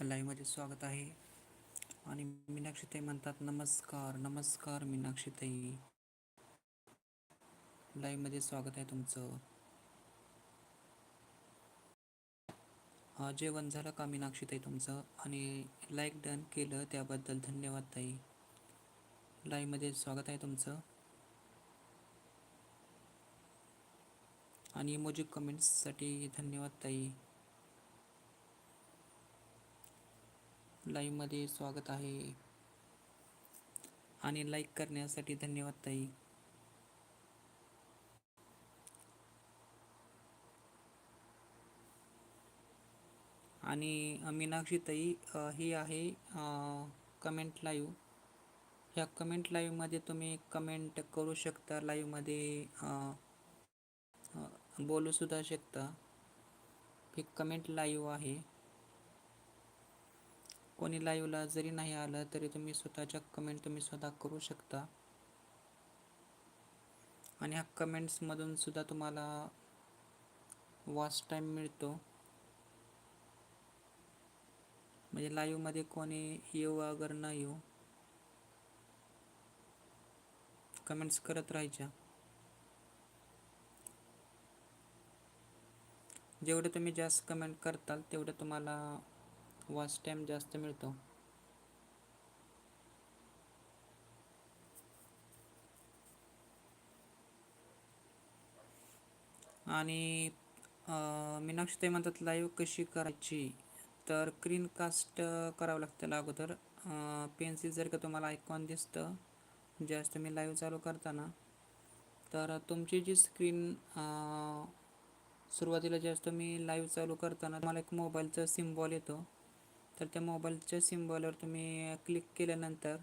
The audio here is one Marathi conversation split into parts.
लाईव्हमध्ये स्वागत आहे. आणि मीनाक्षीताई म्हणतात नमस्कार नमस्कार मीनाक्षीताई. लाईव्हमध्ये स्वागत आहे तुमचं. जेवण झालं का मीनाक्षीताई तुमचं? आणि लाईक डन केलं त्याबद्दल धन्यवाद ताई. लाईव्हमध्ये स्वागत आहे तुमचं. आणि मोजी कमेंट्ससाठी धन्यवाद ताई. लाईव्हमध्ये स्वागत आहे. आणि लाईक करण्यासाठी धन्यवाद ताई. आणि मीनाक्षी ताई ही आहे कमेंट लाईव्ह ह्या कमेंट लाईव्हमध्ये तुम्ही कमेंट करू शकता लाईव्हमध्ये बोलूसुद्धा शकता. ही कमेंट लाईव्ह आहे. कोणी लाईव्हला जरी नाही आलं तरी तुम्ही स्वतःच्या कमेंट तुम्ही स्वतः करू शकता. आणि ह्या कमेंट्समधून सुद्धा तुम्हाला वॉच टाईम मिळतो. म्हणजे लाईव्हमध्ये कोणी येऊ अगर न येऊ कमेंट्स करत राहायच्या. जेवढे तुम्ही जास्त कमेंट करताल तेवढं तुम्हाला वॉच टाईम जास्त मिळतो. आणि अं, मीनाक्षी म्हणतात लाईव्ह कशी करायची? तर स्क्रीन कास्ट करावं लागतं त्याला अगोदर पेन्सिल जर का तुम्हाला आयकॉन दिसतं ज्यावेळेस तुम्ही लाईव्ह चालू करताना तर तुमची जी स्क्रीन सुरुवातीला ज्यावेळेस तुम्ही लाईव्ह चालू करताना तुम्हाला एक मोबाईलचा सिम्बॉल येतो. तर त्या मोबाईलच्या सिम्बॉलवर तुम्ही क्लिक केल्यानंतर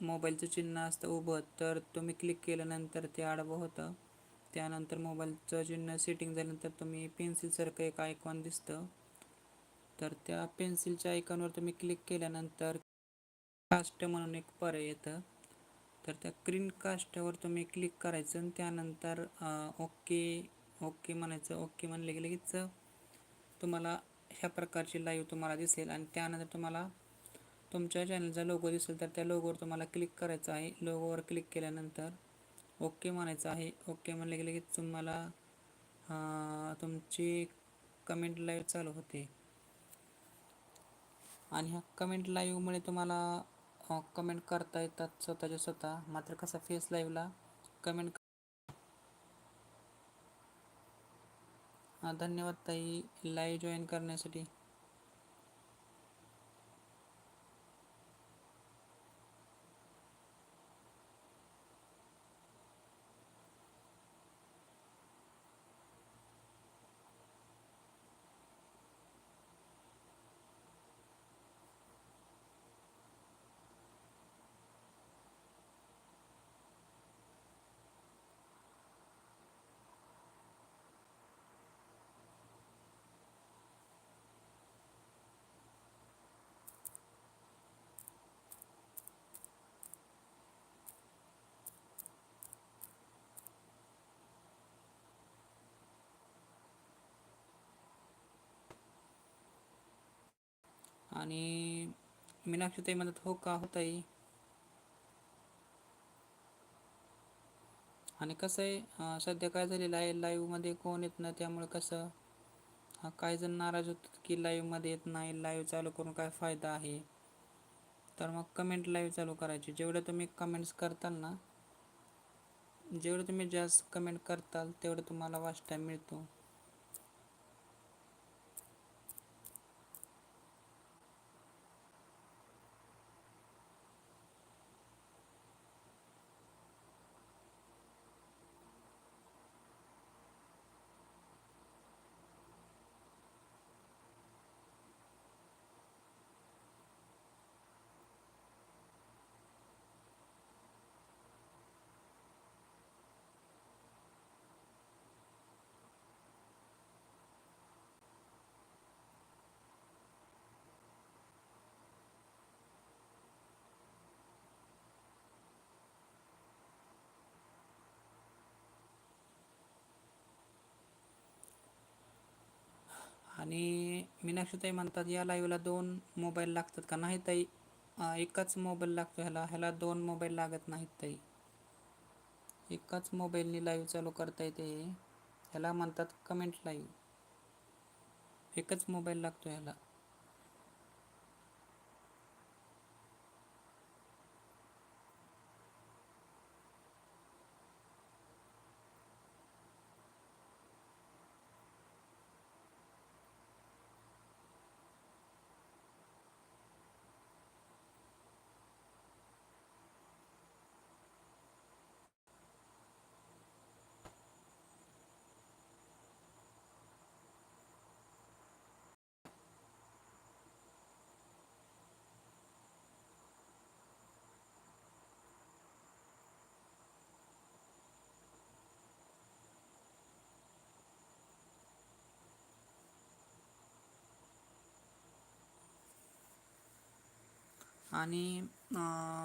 मोबाईलचं चिन्ह असतं उभं तर तुम्ही क्लिक केल्यानंतर ते आडवं होतं. त्यानंतर मोबाईलचं चिन्ह सेटिंग झाल्यानंतर तुम्ही पेन्सिलसारखं एक आयकॉन दिसतं. तर त्या पेन्सिलच्या आयकॉनवर तुम्ही क्लिक केल्यानंतर कास्ट म्हणून एक पर्याय येतं. तर त्या क्रीन कास्टवर तुम्ही क्लिक करायचं आणि त्यानंतर ओके ओके म्हणायचं. ओके म्हणले की लगेच तुम्हाला ह्या प्रकारची लाईव्ह तुम्हाला दिसेल आणि त्यानंतर तुम्हाला तुमच्या चॅनलचा लोगो दिसेल तर त्या लोगोवर तुम्हाला क्लिक करायचं आहे. लोगोवर क्लिक केल्यानंतर ओके म्हणायचं आहे. ओके म्हणले की तुम्हाला तुमची कमेंट लाईव्ह चालू होते. आणि ह्या कमेंट लाईव्हमुळे तुम्हाला कमेंट करता येतात स्वतःच्या स्वतः. मात्र कसं फेस लाईव्हला कमेंट धन्यवाद ताई. लाईव्ह जॉईन करण्यासाठी. आणि मीनाक्षी ताई म्हणतात हो का हो ताई. आणि कसं आहे सध्या काय झालेलं आहे लाईव्हमध्ये कोण येत नाही त्यामुळे कसं हा काही जण नाराज होतात की लाईव्हमध्ये येत नाही लाईव्ह चालू करून काय फायदा आहे? तर मग कमेंट लाईव्ह चालू करायची. जेवढं तुम्ही कमेंट्स करताल ना जेवढं तुम्ही जास्त कमेंट करताल तेवढं तुम्हाला वाच टाईम मिळतो. आणि मीनाक्षीताई म्हणतात या लाईव्हला दोन मोबाईल लागतात का? नाही ताई एकच मोबाईल लागतो ह्याला. ह्याला दोन मोबाईल लागत नाहीत ताई. एकाच मोबाईलनी लाईव्ह चालू करता येते ह्याला म्हणतात कमेंट लाईव्ह एकच मोबाईल लागतो ह्याला. आणि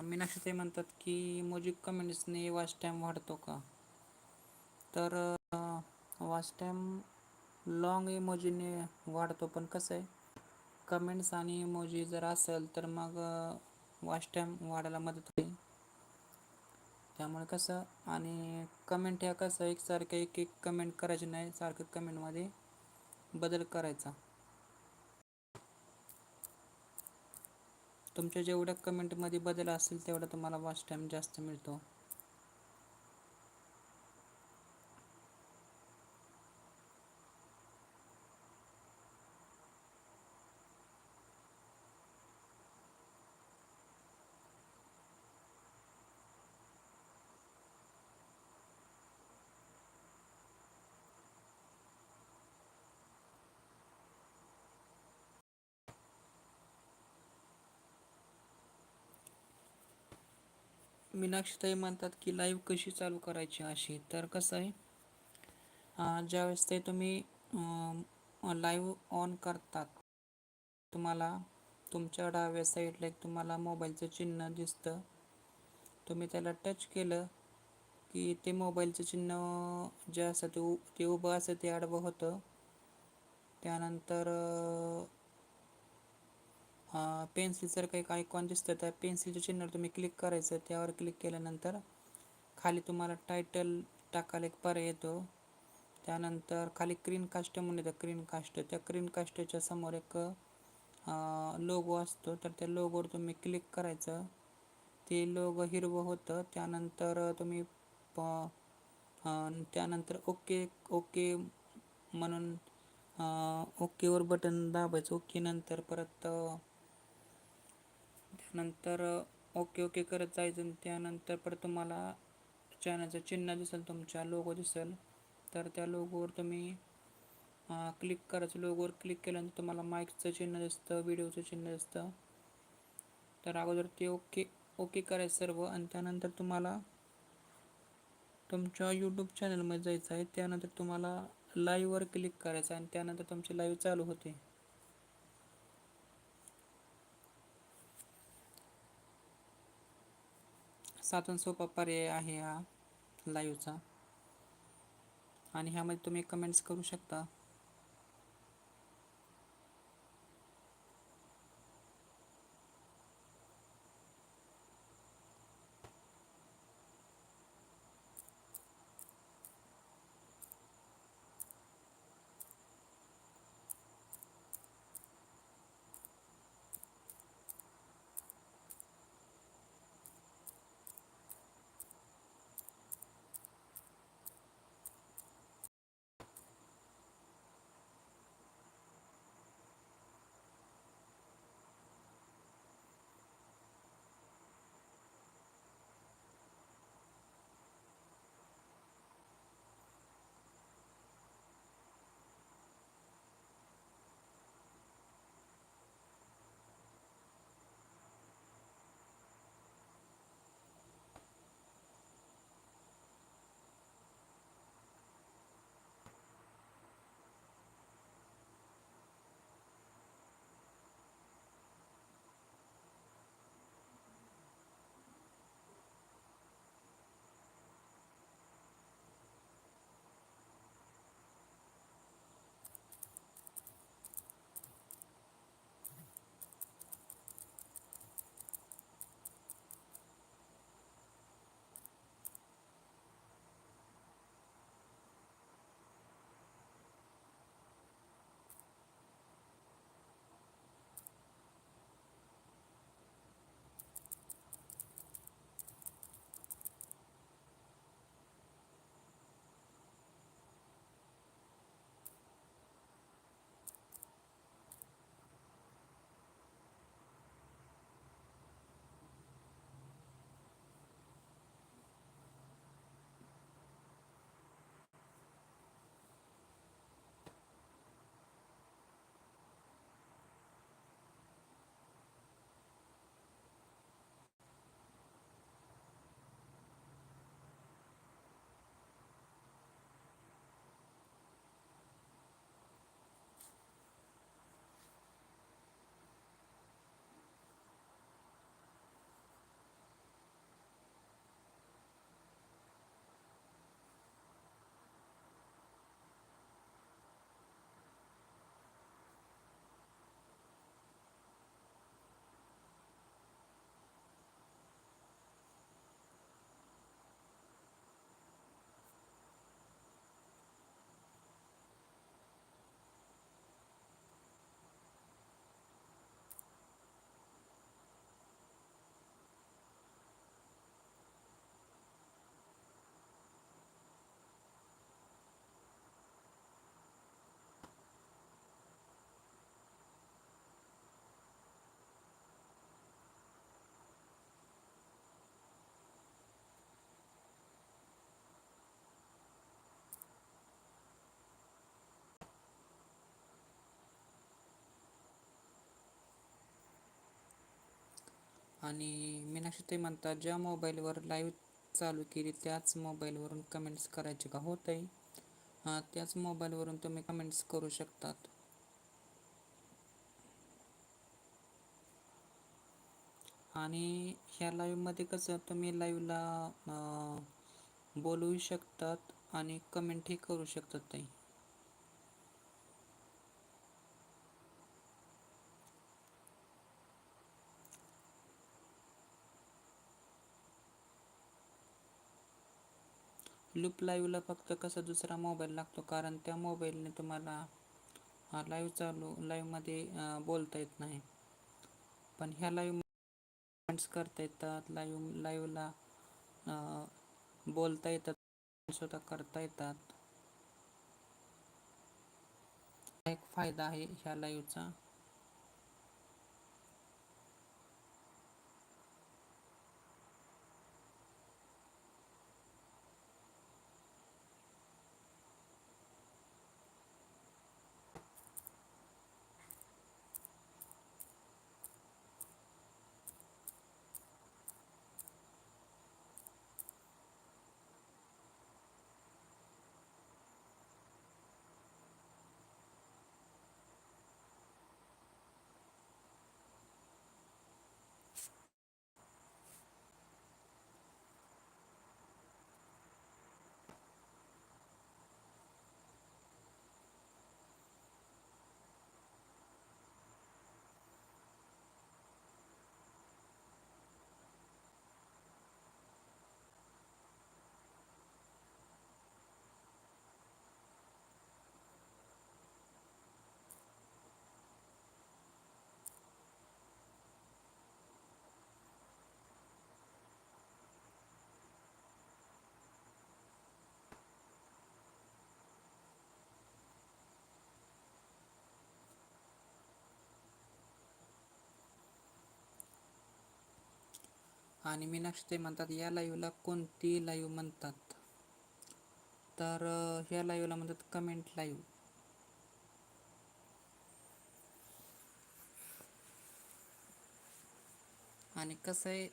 मीनाक्षी ते म्हणतात की मोजिक कमेंट्सने वॉच टाईम वाढतो का? तर वॉच टाईम लॉंग इमोजीने वाढतो पण कसं आहे कमेंट्स आणि इमोजी जर असेल तर मग वॉच टाईम वाढायला मदत होईल. त्यामुळे कसं आणि कमेंट ह्या कसं एकसारखं एक एक कमेंट करायची नाही सारखं कमेंटमध्ये बदल करायचा. तुमच्या जेवढ्या कमेंटमध्ये बदल असेल तेवढा तुम्हाला वॉच टाईम जास्त मिळतो. मीनाक्षीताई म्हणतात की लाईव्ह कशी चालू करायची अशी? तर कसं आहे ज्यावेळेस ते तुम्ही लाईव्ह ऑन करतात तुम्हाला तुमच्या डाव्या साईडला एक तुम्हाला मोबाईलचं चिन्ह दिसतं. तुम्ही त्याला टच केलं की ते मोबाईलचं चिन्ह जे असतं ते उ ते उभं असतं ते आडवं होतं. त्यानंतर पेन्सिल जर काही आयकॉन दिसतं त्या पेन्सिलच्या चिन्हावर तुम्ही क्लिक करायचं. त्यावर क्लिक केल्यानंतर खाली तुम्हाला टायटल टाकायला एक पर्याय येतो. त्यानंतर खाली क्रीन कास्ट म्हणून येतं. क्रीन कास्ट त्या क्रीन कास्टच्या समोर एक लोगो असतो. तर त्या लोगोवर तुम्ही क्लिक करायचं. ते लोगो हिरवं होतं. त्यानंतर तुम्ही प त्यानंतर ओके ओके म्हणून ओकेवर बटन दाबायचं. ओके नंतर परत त्यानंतर ओके ओके करत जायचं आणि त्यानंतर परत तुम्हाला चॅनलचं चिन्ह दिसेल तुमच्या लोगो दिसेल. तर त्या लोगोवर तुम्ही क्लिक करायचं. लोगोवर क्लिक केल्यानंतर तुम्हाला माईकचं चिन्ह दिसतं व्हिडिओचं चिन्ह दिसतं. तर अगोदर ते ओके ओके करायचं सर्व आणि त्यानंतर तुम्हाला तुमच्या यूट्यूब चॅनलमध्ये जायचं आहे. त्यानंतर तुम्हाला लाईव्हवर क्लिक करायचं आणि त्यानंतर तुमची लाईव्ह चालू होते. साधन सोपा पर्याय आहे हा लाईव्हचा आणि ह्यामध्ये तुम्ही कमेंट्स करू शकता. आणि मीनाक्षी ते म्हणतात ज्या मोबाईलवर लाईव्ह चालू केली त्याच मोबाईलवरून कमेंट्स करायचे का? होत आहे हां त्याच मोबाईलवरून तुम्ही कमेंट्स करू शकतात. आणि ह्या लाईव्हमध्ये कसं तुम्ही लाईव्हला बोलवू शकतात आणि कमेंटही करू शकतात ताई. लूप लाईव्हला फक्त कसा दुसरा मोबाईल लागतो? कारण त्या मोबाईलने तुम्हाला लाईव्ह चालू लाईव्हमध्ये बोलता येत नाही. पण ह्या लाईव्ह कमेंट्स करता येतात लाईव्ह लाईव्हला बोलता येतात स्वतः करता येतात. एक फायदा आहे ह्या लाईव्हचा आणि मीनाक्षी ते म्हणतात या लाईव्हला कोणती लाईव्ह म्हणतात? तर ह्या लाईव्हला म्हणतात कमेंट लाईव्ह आणि कसं आहे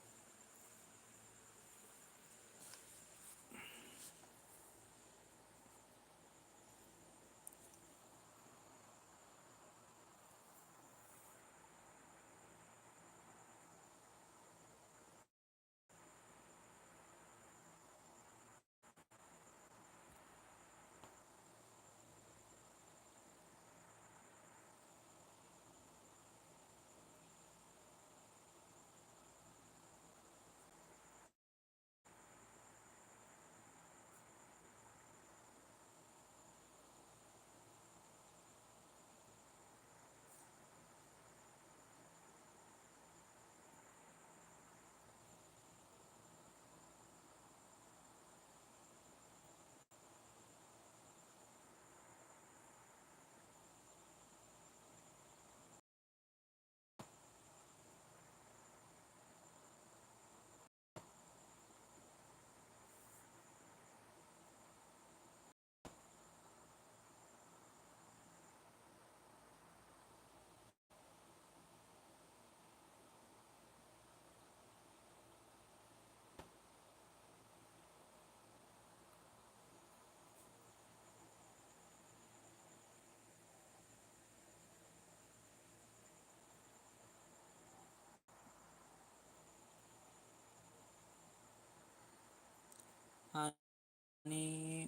आणि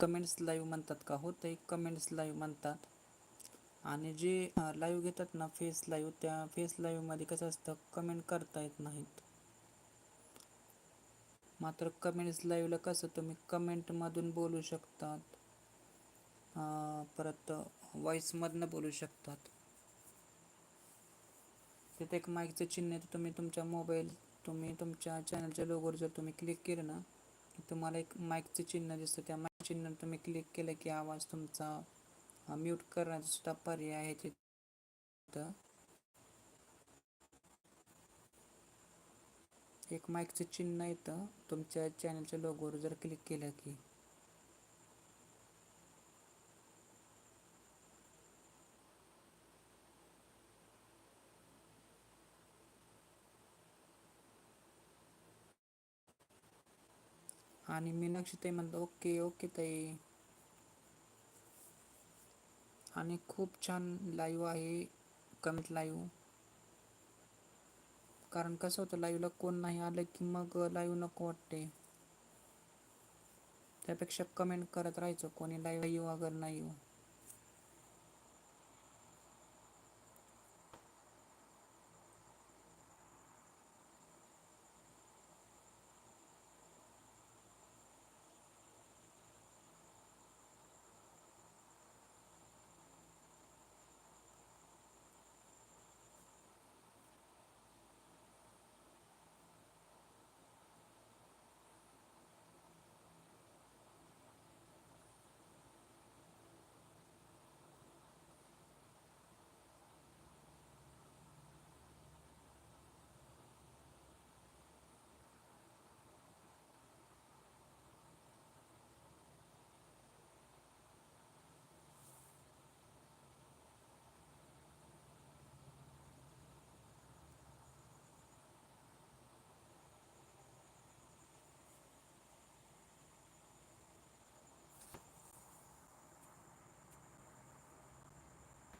कमेंट्स लाईव्ह म्हणतात का? हो ते कमेंट्स लाईव्ह म्हणतात. आणि जे लाईव्ह घेतात ना फेस लाईव्ह त्या फेस लाईव्हमध्ये कसं असतं कमेंट करता येत नाहीत. मात्र कमेंट्स लाईव्हला कसं तुम्ही कमेंटमधून बोलू शकतात. परत व्हॉईसमधनं बोलू शकतात. तिथे एक माईकचं चिन्ह आहे तुम्ही तुमच्या मोबाईल तुम्ही तुमच्या चॅनलच्या लोगोवर जर तुम्ही क्लिक केलं ना तुम्हाला एक माईकचं चिन्ह दिसतं. त्या माईक चिन्ह तुम्ही क्लिक केलं की आवाज तुमचा म्यूट करण्याचा सुद्धा पर्याय आहे तिथं. एक माईकचं चिन्ह येतं तुमच्या चॅनलच्या लोगोवर जर क्लिक केलं की. आणि मीनाक्षी ताई म्हणतो ओके ओके ताई. आणि खूप छान लाईव्ह आहे कमेंट लाईव्ह कारण कसं होतं लाईव्हला कोण नाही आलं की मग लाईव्ह नको वाटते. त्यापेक्षा कमेंट करत राहायचं कोणी लाईव्ह येऊ अगर नाही येऊ.